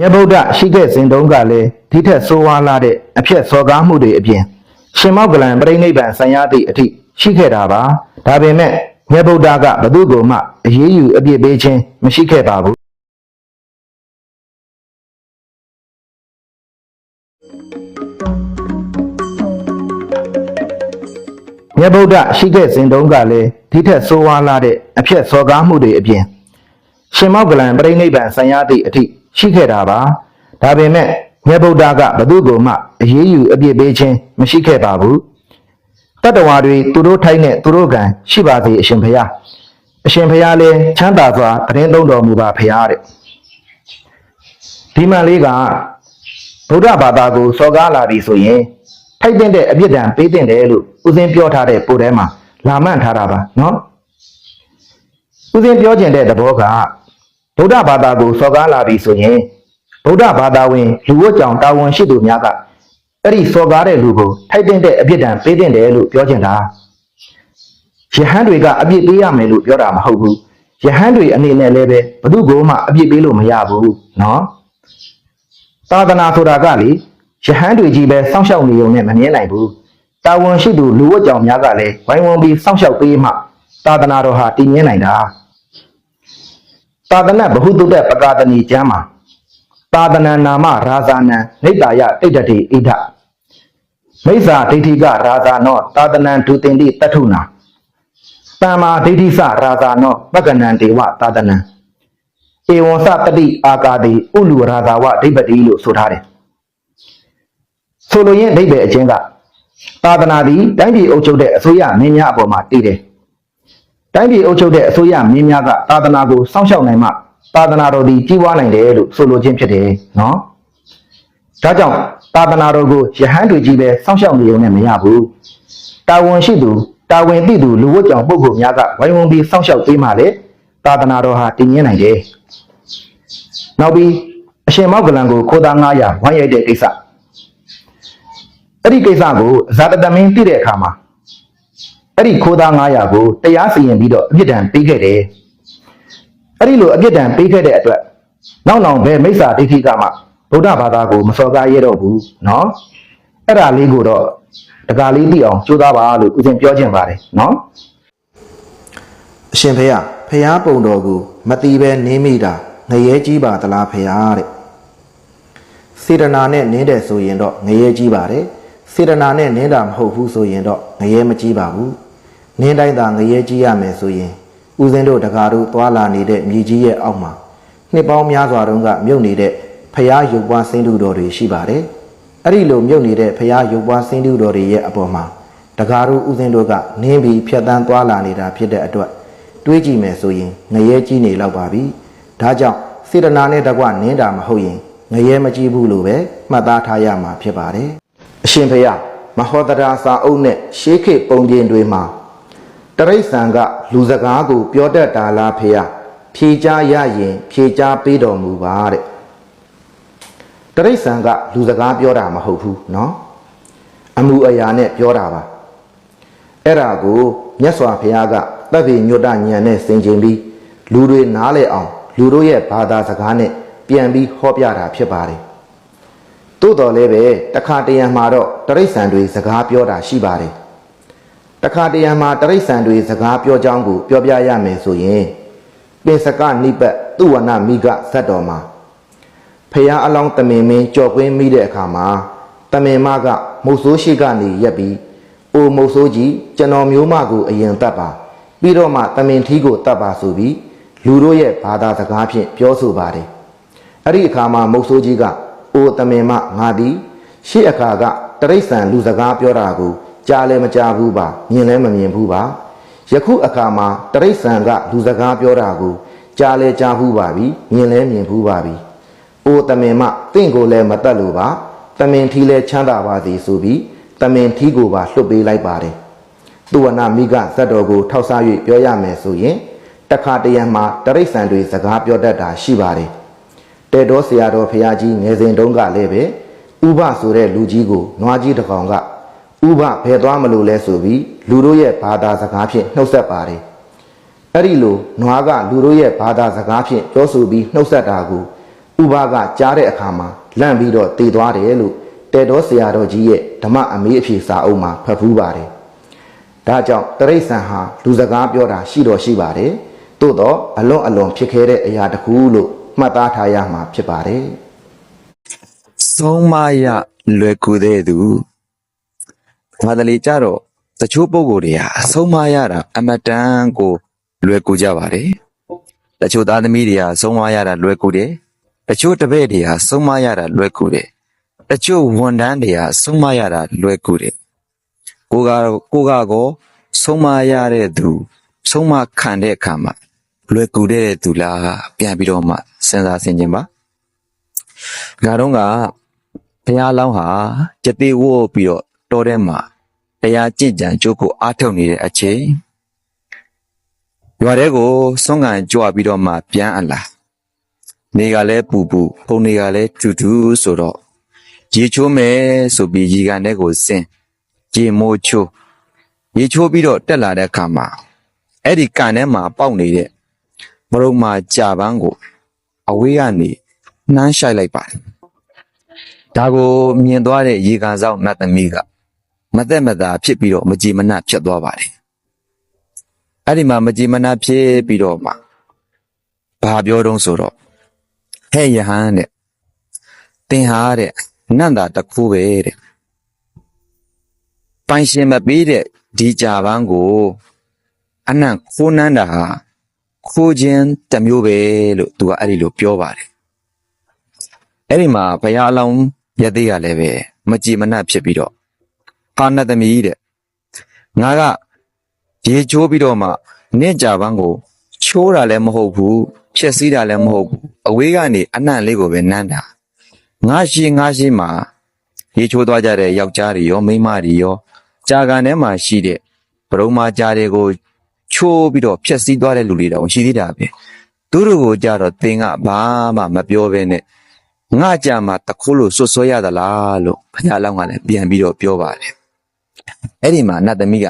မြတ်ဗုဒ္ဓရှိခဲ့စဉ်တုန်းကလည်းဒီထက်ဆိုးဝါးလာတဲ့အဖြစ်စော်ကားမှုတွေအပြင်ရှင်မောက္ကလံပြိဋိဘံဆံရသည့်အထိရှိခဲ့တာပါဒါပေမဲ့မြတ်ဗုဒ္ဓကဘသူ့ကိုမှအရေးယူအပြစ်ပေးခြင်းမရှိခဲ့ပါဘူးမြတ်ဗုဒ္ဓရှိခဲ့စဉ်တုန်းကလည်းဒီထက်ဆိုးဝါးလာတဲ့အဖြစ်စော်ကားမှုတွေအပြင်ရှင်မောက္ကလံပြိဋိဘံဆံရသည့်အထိ ရှိခဲ့တာပါဒါပေမဲ့မြတ်ဗုဒ္ဓကဘသူ့ကိုမှအရေးယူအပြစ်ပေးခြင်းမရှိခဲ့ပါဘူးတတ္တဝါတွေသူတို့ထိုက်နဲ့သူတို့ကံရှိပါစေအရှင်ဘုရားအရှင်ဘုရားလည်းချမ်းသာစွာတရင်သုံးတော်မူပါဖရာတဲ့ဒီမှန်လေးကဗုဒ္ဓဘာသာကိုစော်ကားလာပြီဆိုရင်ထိုက်တဲ့အပြစ်ဒဏ်ပေးတင်တယ်လို့ဦးစင်းပြောထားတဲ့ပို့ထဲမှာလာမှန်ထားတာပါနော်ဦးစင်းပြောကျင်တဲ့သဘောက ဗုဒ္ဓဘာသာကိုစော်ကားလာပြီဆိုရင်ဗုဒ္ဓဘာသာဝင်လူဝတ်ကြောင်တာဝန်ရှိသူများကအဲ့ဒီစော်ကားတဲ့လူကိုထိုက်တဲ့အပြစ်ဒဏ်ပေးတင်တယ်လို့ပြောကျင်တာယဟန်တွေကအပြစ်ပေးရမယ်လို့ပြောတာမဟုတ်ဘူးယဟန်တွေအနေနဲ့လည်းပဲဘု து ကိုမှအပြစ်ပေးလို့မရဘူးနော်သာသနာဆိုတာကလေယဟန်တွေကြီးပဲစောင့်ရှောက်နေုံနဲ့မမြင်နိုင်ဘူးတာဝန်ရှိသူလူဝတ်ကြောင်များကလည်းဝိုင်းဝန်းပြီးစောင့်ရှောက်ပေးမှသာသနာတော်ဟာတည်မြဲနိုင်တာ သာသနာဘဟုတုတ္တပကာတဏီကျမ်းမှာသာသနာနာမရာဇာနံနိတ္တာယတိတ်တတိဣဒမိစ္ဆာဒိဋ္ဌိကရာဇာနောသာသနံဒုတင်တိတတ္ထုနာတမ္မာဒိဋ္ဌိစရာဇာနောပက္ကနံဒေဝသာသနံဧဝံစတတိအာကာတိဥလူရာဇာဝဒိဗ္ဗတိလို့ဆိုထားတယ်။ဆိုလိုရင်းအဓိပ္ပာယ်အချင်းကသာသနာသည်တိုင်းပြည်အုပ်ချုပ်တဲ့အစိုးရမင်းများအပေါ်မှာတည်တယ်။ တိုင်းပြည်အုပ်ချုပ်တဲ့အစိုးရမင်းများကသာသနာကိုစောင့်ရှောက်နိုင်မှသာသနာတော်သည်ကြီးပွားနိုင်တယ်လို့ဆိုလိုခြင်းဖြစ်တယ်နော်။ဒါကြောင့်သာသနာတော်ကိုယဟန်တွေကြီးပဲစောင့်ရှောက်နေုံနဲ့မရဘူး။တာဝန်ရှိသူတာဝန်သိသူလူဝတ်ကြောင့်ပုဂ္ဂိုလ်များကဝိုင်းဝန်းပြီးစောင့်ရှောက်ပေးမှလေသာသနာတော်ဟာတည်မြဲနိုင်တယ်။နောက်ပြီးအရှင်မောက္ကလံကိုခိုးသား900ဝိုင်းရိုက်တဲ့ကိစ္စအဲ့ဒီကိစ္စကိုဇာတတမင်းသိတဲ့အခါမှာ အဲ့ဒီခိုးသား900ကိုတရားစီရင်ပြီးတော့အပြစ်ဒဏ်ပေးခဲ့တယ်အဲ့ဒီလိုအပြစ်ဒဏ်ပေးခဲ့တဲ့အတွက်နောက်နောက်ပဲမိစ္ဆာဒိဋ္ဌိကမှဗုဒ္ဓဘာသာကိုမစော်ကားရတော့ဘူးเนาะအဲ့ဒါလေးကိုတော့တကားလေးသိအောင်ကြိုးစားပါလို့ဦးဇင်ပြောချင်ပါတယ်เนาะ အရှင်ဖေယဖះပုံတော်ကိုမတိပဲနင်းမိတာငရဲကြီးပါသလားဖေယတဲ့စေတနာနဲ့နင်းတယ်ဆိုရင်တော့ငရဲကြီးပါတယ်စေတနာနဲ့နင်းတာမဟုတ်ဘူးဆိုရင်တော့ငရဲမကြီးပါဘူး နင်းတိုင်းသာငရဲကြီးရမယ်ဆိုရင်ဦးဇင်းတို့တကားတို့သွာလာနေတဲ့မြေကြီးရဲ့အောက်မှာနှစ်ပေါင်းများစွာတုန်းကမြုပ်နေတဲ့ဖះရုပ်ပွားစင်းတူတော်တွေရှိပါတယ်အဲ့ဒီလိုမြုပ်နေတဲ့ဖះရုပ်ပွားစင်းတူတော်တွေရဲ့အပေါ်မှာတကားတို့ဦးဇင်းတို့ကနင်းပြီးဖြတ်တန်းသွာလာနေတာဖြစ်တဲ့အတွက်တွေးကြည့်မယ်ဆိုရင်ငရဲကြီးနေလောက်ပါပြီ။ဒါကြောင့်စေတနာနဲ့တကွနင်းတာမဟုတ်ရင်ငရဲမကြီးဘူးလို့ပဲမှတ်သားထားရမှာဖြစ်ပါတယ်။အရှင်ဖေယမဟောတရာစာအုပ်နဲ့ရှေးခေတ်ပုံပြင်တွေမှာ တရိษံကလူစကားကိုပြောတတ်တာလားဖေယဖြေချရရင်ဖြေချပေးတော်မူပါတဲ့။တရိษံကလူစကားပြောတာမဟုတ်ဘူးเนาะအမှုအရာနဲ့ပြောတာပါ။ အဲ့ဒါကိုမြတ်စွာဘုရားကတပ်ပေညွတ်တဉာဏ်နဲ့ဆင်ခြင်ပြီးလူတွေနားလည်အောင်လူတို့ရဲ့ဘာသာစကားနဲ့ပြန်ပြီးဟောပြတာဖြစ်ပါတယ်။သို့တော်လည်းပဲတခါတရံမှာတော့တရိษံတွေစကားပြောတာရှိပါတယ်။ တခါတရံမှာတရိษံတွေစကားပြောကြောင်းကိုပြောပြရမယ်ဆိုရင်ပင်စကနိပတ်သူဝနမိကဇတ်တော်မှာဖះအလောင်းတမင်မင်းကြော်ကွင်းမိတဲ့အခါမှာတမင်မကမုတ်ဆိုးရှိကနေရက်ပြီးအိုမုတ်ဆိုးကြီးကျွန်တော်မျိုးမကိုအရင်တတ်ပါပြီးတော့မှတမင်ထီးကိုတတ်ပါဆိုပြီးလူတို့ရဲ့ဘာသာစကားဖြင့်ပြောဆိုပါတယ်အဲ့ဒီအခါမှာမုတ်ဆိုးကြီးကအိုတမင်မငါသည်ရှေ့အခါကတရိษံလူစကားပြောတာကို ကြားလည်းမကြားဘူးပါမြင်လည်းမမြင်ဘူးပါယခုအခါမှာတရိษံကလူစကားပြောတာကိုကြားလည်းကြားဘူးပါပြီမြင်လည်းမြင်ဘူးပါပြီအိုတမင်မတင့်ကိုလည်းမတတ်လို့ပါတမင်ထီးလည်းချမ်းသာပါသည်ဆိုပြီးတမင်ထီးကိုပါလှုပ်ပေးလိုက်ပါတယ်။သူဝနာမိကဇတ်တော်ကိုထောက်စား၍ပြောရမယ်ဆိုရင်တခါတရံမှာတရိษံတွေစကားပြောတတ်တာရှိပါတယ်။တဲတော်ဆရာတော်ဖရာကြီးငယ်စဉ်တုန်းကလည်းပဲဥပဆိုတဲ့လူကြီးကိုနွားကြီးတစ်ကောင်က ဥပဘယ်သွားမလို့လဲဆိုပြီးလူတို့ရဲ့ဘာသာစကားဖြင့်နှုတ်ဆက်ပါတယ်။အဲ့ဒီလိုနွားကလူတို့ရဲ့ဘာသာစကားဖြင့်ပြောဆိုပြီးနှုတ်ဆက်တာကိုဥပါကကြားတဲ့အခါမှာလန့်ပြီးတော့တည်သွားတယ်လို့တေတော်ဆရာတော်ကြီးရဲ့ဓမ္မအမေးအဖြေစာအုပ်မှာဖတ်ဖူးပါတယ်။ဒါကြောင့်တရိษံဟာလူစကားပြောတာရှိတော်ရှိပါတယ်။သို့တော့အလွန်အလွန်ဖြစ်ခဲ့တဲ့အရာတစ်ခုလို့မှတ်သားထားရမှာဖြစ်ပါတယ်ဆုံးမရလွယ်ကူတဲ့သူ ဘာတလေကြတော့တချို့ပုံကိုယ်တွေဟာဆုံးမရတာအမတန်ကိုလွယ်ကူကြပါတယ်တချို့သားသမီးတွေဟာဆုံးမရတာလွယ်ကူတယ်တချို့တပည့်တွေဟာဆုံးမရတာလွယ်ကူတယ်တချို့ဝန်ထမ်းတွေဟာဆုံးမရတာလွယ်ကူတယ်ကိုကကိုကကိုဆုံးမရတဲ့သူ ဆုံးမခံတဲ့အခါမှာလွယ်ကူတဲ့သူလားပြန်ပြီးတော့မှစဉ်းစားဆင်ခြင်ပါငါတော့ကဘုရားလောင်းဟာကြတိဝို့ပြီးတော့ တောထဲမှာတရားကြင့်ကြံကြိုးကိုအားထုတ်နေတဲ့အချိန်ရွာထဲကိုဆွမ်းကန်ကြွပြီးတော့မှပြန်အလာနေကလည်းပူပူပုံနေကလည်းထူထူဆိုတော့ရေချိုးမယ်ဆိုပြီးရေကန်ထဲကိုဆင်းရေမိုးချိုးရေချိုးပြီးတော့တက်လာတဲ့အခါမှာအဲ့ဒီကန်ထဲမှာပေါက်နေတဲ့မရုံမာကြာပန်းကိုအဝေးကနေနှမ်းရှိုက်လိုက်ပါတယ်ဒါကိုမြင်သွားတဲ့ရေကန်ဆောင်နတ်သမီးက မသက်မသာဖြစ်ပြီးတော့မကြည်မနှက်ဖြစ်သွားပါတယ်။အဲ့ဒီမှာမကြည်မနှက်ဖြစ်ပြီးတော့မှဘာပြောတုံးဆိုတော့ဟဲ့ယဟန်တဲ့တင်ဟာတဲ့နန္တာတစ်ခုပဲတဲ့ပိုင်ရှင်မပေးတဲ့ဒီကြပန်းကိုအနန့်ခိုးနန်းတာဟာခိုးခြင်းတစ်မျိုးပဲလို့သူကအဲ့ဒီလိုပြောပါတယ်အဲ့ဒီမှာဘုရားအလောင်းရသေးကလည်းပဲမကြည်မနှက်ဖြစ်ပြီးတော့ ကာနတ်သမီးတဲ့ငါကရေချိုးပြီးတော့မှနင့်ကြပန်းကိုချိုးတာလည်းမဟုတ်ဘူးဖြက်စီးတာလည်းမဟုတ်ဘူးအဝေးကနေအနှံ့လေးကိုပဲနမ်းတာငါရှိငါရှိမှာရေချိုးသွားကြတဲ့ယောက်ျားတွေရောမိန်းမတွေရောကြာကန်ထဲမှာရှိတဲ့ဗရုံမာကြားတွေကိုချိုးပြီးတော့ဖြက်စီးသွားတဲ့လူတွေတောင်ရှိသေးတာပဲသူတို့ကိုကြတော့သင်ကဘာမှမပြောဘဲနဲ့ငါကြမှာတခိုးလို့စွတ်စွဲရသလားလို့ဘုရားလောင်းကလည်းပြန်ပြီးတော့ပြောပါတယ် အဲ့ဒီမှာနတ်သမီးက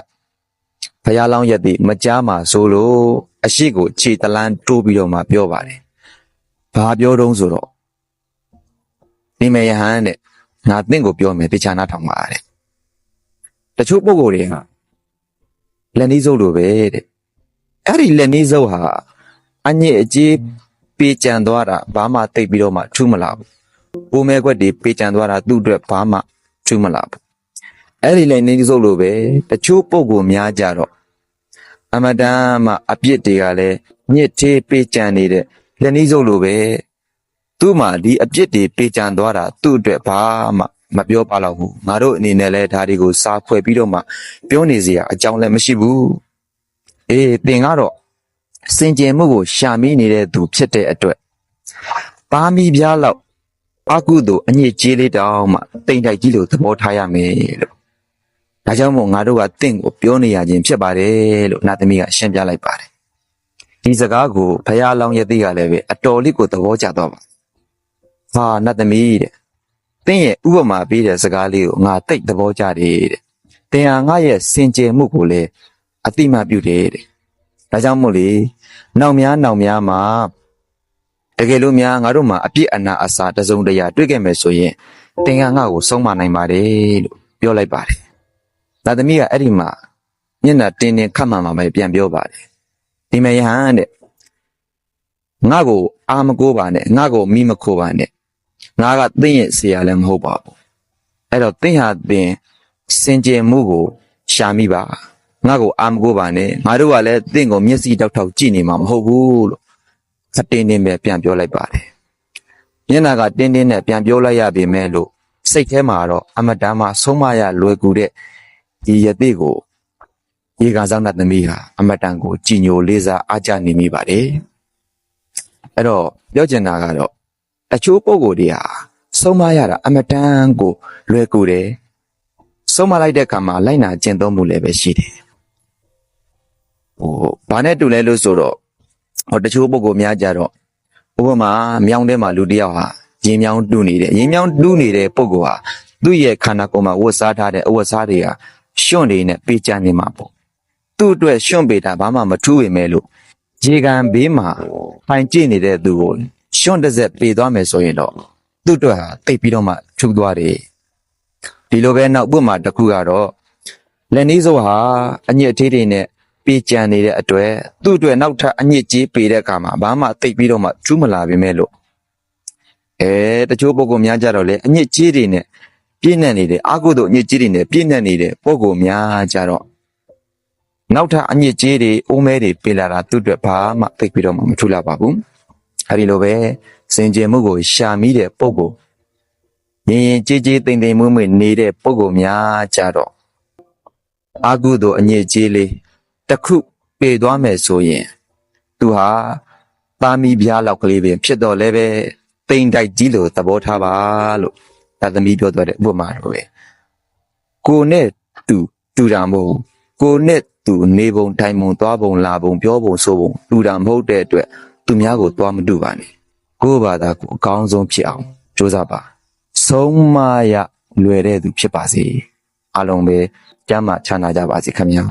ဘုရားလောင်းရက်တိမကြားမှာဆိုလို့အရှိကိုခြေတလန်းတိုးပြီးတော့မှပြောပါတယ်ဘာပြောတုံးဆိုတော့ဒီမေယဟန်တဲ့ငါတင့်ကိုပြောမယ်တေချာနာထောင်ပါတဲ့တချို့ပုံကိုယ်တွေဟာလက်နှီးစုပ်လိုပဲတဲ့အဲ့ဒီလက်နှီးစုပ်ဟာအညစ်အကြေးပေးကြံသွားတာဘာမှတိတ်ပြီးတော့မှထူးမလာဘူး။ပုံမဲခွက်တွေပေးကြံသွားတာသူ့အတွက်ဘာမှထူးမလာဘူး။ အဲ့ဒီလည်းနေစုပ်လို့ပဲတချို့ပုံကိုများကြတော့အမတန်မှအပြစ်တွေကလည်းညစ်သေးပေးကြံနေတဲ့လက်နှီးစုပ်လို့ပဲသူ့မှာဒီအပြစ်တွေပေးကြံသွားတာသူ့အတွက်ဘာမှမပြောပါတော့ဘူး။ငါတို့အနေနဲ့လည်းဒါတွေကိုစားခွဲပြီးတော့မှပြောနေစရာအကြောင်းလည်းမရှိဘူး။အေးသင်ကတော့စင်ကြယ်မှုကိုရှာမိနေတဲ့သူဖြစ်တဲ့အတွက်ပါမီပြားလောက်အကုသို့အညစ်အကြေးလေးတောင်မှတိမ်တိုက်ကြီးလို့သဘောထားရမယ်လို့ ဒါကြောင့်မို့ငါတို့ကတင့်ကိုပြောနေရခြင်းဖြစ်ပါတယ်လို့နာသမီးကရှင်းပြလိုက်ပါတယ်ဒီစကားကိုဖယားလောင်းရသေးကလည်းပဲအတော်လေးကိုသဘောကျတော့ပါဟာနာသမီးတဲ့တင့်ရဲ့ဥပမာပေးတဲ့စကားလေးကိုငါတိတ်သဘောကျတယ်တဲ့တင်ဟာငါရဲ့စင်ကြယ်မှုကိုလည်းအတိမပြုတယ်တဲ့ဒါကြောင့်မို့လေနောက်များနောက်များမှာတကယ်လို့များငါတို့မှာအပြစ်အနာအစာတစ်စုံတရာတွေ့ခဲ့မယ်ဆိုရင်သင်ကငါ့ကိုဆုံးမနိုင်ပါတယ်လို့ပြောလိုက်ပါတယ်။ ဒါသမီးကအဲ့ဒီမှာမျက်နှာတင်းတင်းခတ်မှန်မှပဲပြန်ပြောပါတယ်။ဒီမယဟန်တဲ့ငါ့ကိုအာမကိုးပါနဲ့ငါ့ကိုမိမခိုးပါနဲ့ငါကသင်ရဲ့ဆရာလည်းမဟုတ်ပါဘူး။အဲ့တော့သင်ဟာသင်စင်ကြယ်မှုကိုရှာမိပါငါ့ကိုအာမကိုးပါနဲ့ငါတို့ကလည်းသင်ကိုမျက်စိတောက်တောက်ကြည့်နေမှာမဟုတ်ဘူးလို့ခပ်တင်းတင်းပဲပြန်ပြောလိုက်ပါတယ်မျက်နှာကတင်းတင်းနဲ့ပြန်ပြောလိုက်ရပေမဲ့လို့စိတ်ထဲမှာတော့အမတန်မှဆုံးမရလွယ်ကူတဲ့ ဒီယသိကိုရေကန်ဆောင်တဲ့သမီးဟာအမတန်ကိုကြည်ညိုလေးစားအားကြနေမိပါတယ်အဲ့တော့ပြောချင်တာကတော့အချိုးပုံကိုယ်တွေဟာဆုံးမရတာအမတန်ကိုလွယ်ကူတယ်ဆုံးမလိုက်တဲ့အခါမှာလိုက်နာကျင့်သုံးမှုလည်းပဲရှိတယ်ဟိုဘာနဲ့တူလဲလို့ဆိုတော့ဟိုတချို့ပုံကိုယ်များကြတော့ဥပမာမြောင်းထဲမှာလူတစ်ယောက်ဟာရင်မြောင်းတူးနေတယ်ရင်မြောင်းတူးနေတဲ့ပုံကိုယ်ဟာသူ့ရဲ့ခန္ဓာကိုယ်မှာဝတ်စားထားတဲ့အဝတ်စားတွေက ရွှွန့်တွေနဲ့ပေးချနေမှာပေါ့သူ့အတွက်ရွှွန့်ပေးတာဘာမှမထူးပေမဲ့လို့ရေကန်ဘေးမှာထိုင်ကြည့်နေတဲ့သူကိုရှွန့်တစ်ဆက်ပေသွားမယ်ဆိုရင်တော့သူ့အတွက်ဟာတိတ်ပြီးတော့မှထူသွားတယ်ဒီလိုပဲနောက်ဥပမာတစ်ခုကတော့လက်နီးစိုးဟာအညစ်အထေးတွေနဲ့ပေကြံနေတဲ့အတွက်သူ့အတွက်နောက်ထပ်အညစ်ကြေးပေတဲ့အခါမှာဘာမှတိတ်ပြီးတော့မှကျူးမလာပါမဲ့လို့အဲတချို့ပုဂ္ဂိုလ်များကြတော့လေအညစ်ကြေးတွေနဲ့ ပြည့်နှက်နေတယ်အာဟုတို့အညစ်ကြေးတွေနဲ့ပြည့်နှက်နေတဲ့ပုဂ္ဂိုလ်များကြတော့နောက်ထပ်အညစ်အကြေးတွေအိုးမဲတွေပေးလာတာသူ့အတွက်ဘာမှသိပ်ပြီးတော့မှမထူလာပါဘူးအဲဒီလိုပဲစင်ကြယ်မှုကိုရှာမိတဲ့ပုံကိုရင်ရင်ကြည်ကြည်တိမ်တိမ်မွေ့မွေ့နေတဲ့ပုံကိုများကြတော့အာကုသို့အညစ်အကြေးလေးတစ်ခုပေသွားမယ်ဆိုရင်သူဟာသားမီးပြားလောက်ကလေးပင်ဖြစ်တော့လဲပဲတိမ်တိုက်ကြီးလို့သဘောထားပါလို့ သာသမီပြောသွားတဲ့ဥပမာလိုပဲကိုနဲ့သူတူတာမဟုတ်ဘူးကိုနဲ့သူနေပုံထိုင်ပုံသွားပုံလာပုံပြောပုံဆိုပုံတူတာမဟုတ်တဲ့အတွက်သူများကိုသွားမတူပါနဲ့ကိုယ့်ဘာသာကိုအကောင်းဆုံးဖြစ်အောင်ကြိုးစားပါဆုံးမရလွယ်တဲ့သူဖြစ်ပါစေအားလုံးပဲကျမ်းမာချမ်းသာကြပါစေခင်ဗျာ